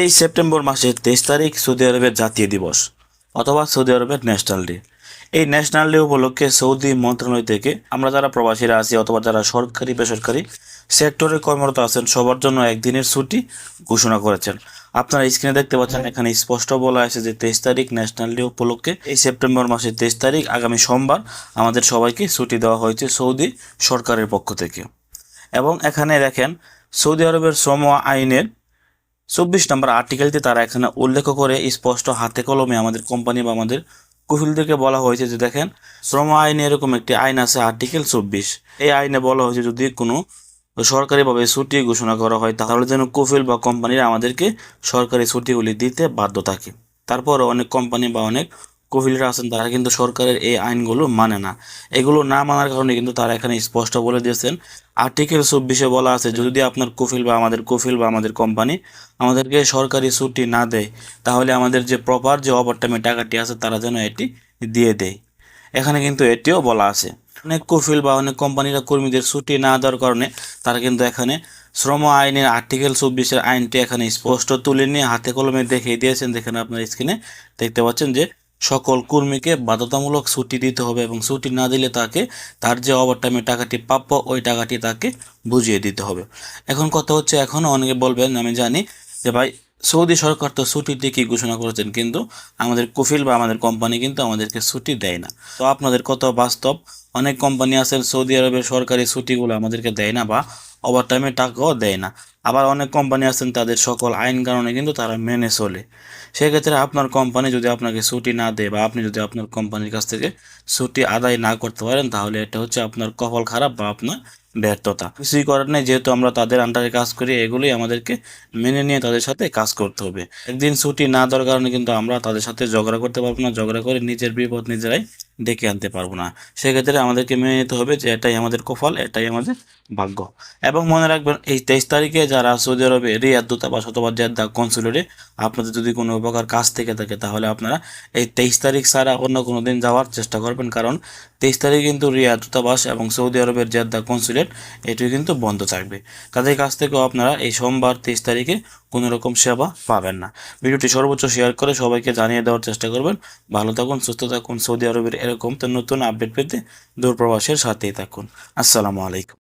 এই সেপ্টেম্বর মাসের তেইশ তারিখ সৌদি আরবের জাতীয় দিবস, অথবা সৌদি আরবের ন্যাশনাল ডে। এই ন্যাশনাল ডে উপলক্ষে সৌদি মন্ত্রণালয় থেকে আমরা যারা প্রবাসীরা আছি অথবা যারা সরকারি, বেসরকারি সেক্টরে কর্মরত আছেন, সবার জন্য একদিনের ছুটি ঘোষণা করেছেন। আপনারা স্ক্রিনে দেখতে পাচ্ছেন, এখানে স্পষ্ট বলা আছে যে তেইশ তারিখ ন্যাশনাল ডে উপলক্ষে এই সেপ্টেম্বর মাসের তেইশ তারিখ, আগামী সোমবার আমাদের সবাইকে ছুটি দেওয়া হয়েছে সৌদি সরকারের পক্ষ থেকে। এবং এখানে দেখেন, সৌদি আরবের শ্রম আইনের চব্বিশ নম্বর আর্টিকেলটি তারা এখানে উল্লেখ করে স্পষ্ট হাতে কলমে আমাদের কোম্পানি বা আমাদের কুফিলদেরকে বলা হয়েছে যে দেখেন, শ্রম আইনে এরকম একটি আইন আছে, আর্টিকেল চব্বিশ। এই আইনে বলা হয়েছে যদি কোনো সরকারিভাবে ছুটি ঘোষণা করা হয়, তাহলে যেন কুফিল বা কোম্পানিরা আমাদেরকে সরকারি ছুটিগুলি দিতে বাধ্য থাকে। তারপর অনেক কোম্পানি বা অনেক কফিলরা আছেন, তারা কিন্তু সরকারের এই আইনগুলো মানে না। এগুলো না মানার কারণে কিন্তু তারা এখানে স্পষ্ট বলে দিয়েছেন। আর্টিকেল চব্বিশে বলা আছে, যদি আপনার কফিল বা আমাদের কফিল বা আমাদের কোম্পানি আমাদেরকে সরকারি ছুটি না দেয়, তাহলে আমাদের যে প্রপার যে ওভারটাইমের টাকাটি আছে, তারা যেন এটি দিয়ে দেয়। এখানে কিন্তু এটিও বলা আছে। অনেক কফিল বা অনেক কোম্পানিরা কর্মীদের ছুটি না দেওয়ার কারণে তারা কিন্তু এখানে শ্রম আইনের আর্টিকেল চব্বিশের আইনটি এখানে স্পষ্ট তুলে নিয়ে হাতে কলমে দেখিয়ে দিয়েছেন। যেখানে আপনার স্ক্রিনে দেখতে পাচ্ছেন যে সকল কর্মীকে বাধ্যতামূলক ছুটি দিতে হবে এবং ছুটি না দিলে তাকে, তার যে ওভারটাইমের টাকাটি প্রাপ্য, ওই টাকাটি তাকে বুঝিয়ে দিতে হবে। এখন কথা হচ্ছে এখনও অনেকে বলবেন, আমি জানি যে ভাই, সৌদি সরকার তো ছুটি ঠিকই ঘোষণা করেছেন, কিন্তু আমাদের কুফিল বা আমাদের কোম্পানি কিন্তু আমাদেরকে ছুটি দেয় না। তো আপনাদের কত বাস্তব? অনেক কোম্পানি আছেন, সৌদি আরবের সরকারি ছুটিগুলো আমাদেরকে দেয় না বা ওভার টাইমে টাকাও দেয় না। আবার অনেক কোম্পানি আছেন, তাদের সকল আইন কারণে কিন্তু তারা মেনে চলে। সেক্ষেত্রে আপনার কোম্পানি যদি আপনাকে ছুটি না দেয় বা আপনি যদি আপনার কোম্পানির কাছ থেকে ছুটি আদায় না করতে পারেন, তাহলে এটা হচ্ছে আপনার কপাল খারাপ বা আপনার ব্যর্থতা। কিছুই করার নেই, যেহেতু আমরা তাদের আন্ডারে কাজ করি, এগুলোই আমাদেরকে মেনে নিয়ে তাদের সাথে কাজ করতে হবে। একদিন ছুটি না দেওয়ার কারণে কিন্তু আমরা তাদের সাথে ঝগড়া করতে পারব না, ঝগড়া করে নিজের বিপদ নিজেরাই ডেকে আনতে পারব না। সেক্ষেত্রে আমাদেরকে মেনে নিতে হবে যে এটাই আমাদের কপাল এটাই আমাদের ভাগ্য। এবং মনে রাখবেন, এই তেইশ তারিখে যারা সৌদি আরবে রিয়াদ দূতাবাস অথবা জেদ্দা কনসুলেটে আপনাদের যদি কোনো উপকার কাজ থেকে থাকে, তাহলে আপনারা এই তেইশ তারিখ ছাড়া অন্য কোনো দিন যাওয়ার চেষ্টা করবেন। কারণ তেইশ তারিখ কিন্তু রিয়াদ দূতাবাস এবং সৌদি আরবের জেদ্দা কনসুলেট এটি কিন্তু বন্ধ থাকবে। তাদের কাছ থেকেও আপনারা এই সোমবার তেইশ তারিখে কোনো রকম সেবা পাবেন না। ভিডিওটি সর্বোচ্চ শেয়ার করে সবাইকে জানিয়ে দেওয়ার চেষ্টা করবেন। ভালো থাকুন, সুস্থ থাকুন। সৌদি আরবের এরকম তো নতুন আপডেট পেতে দূরপ্রবাসের সাথেই থাকুন। আসসালামু আলাইকুম।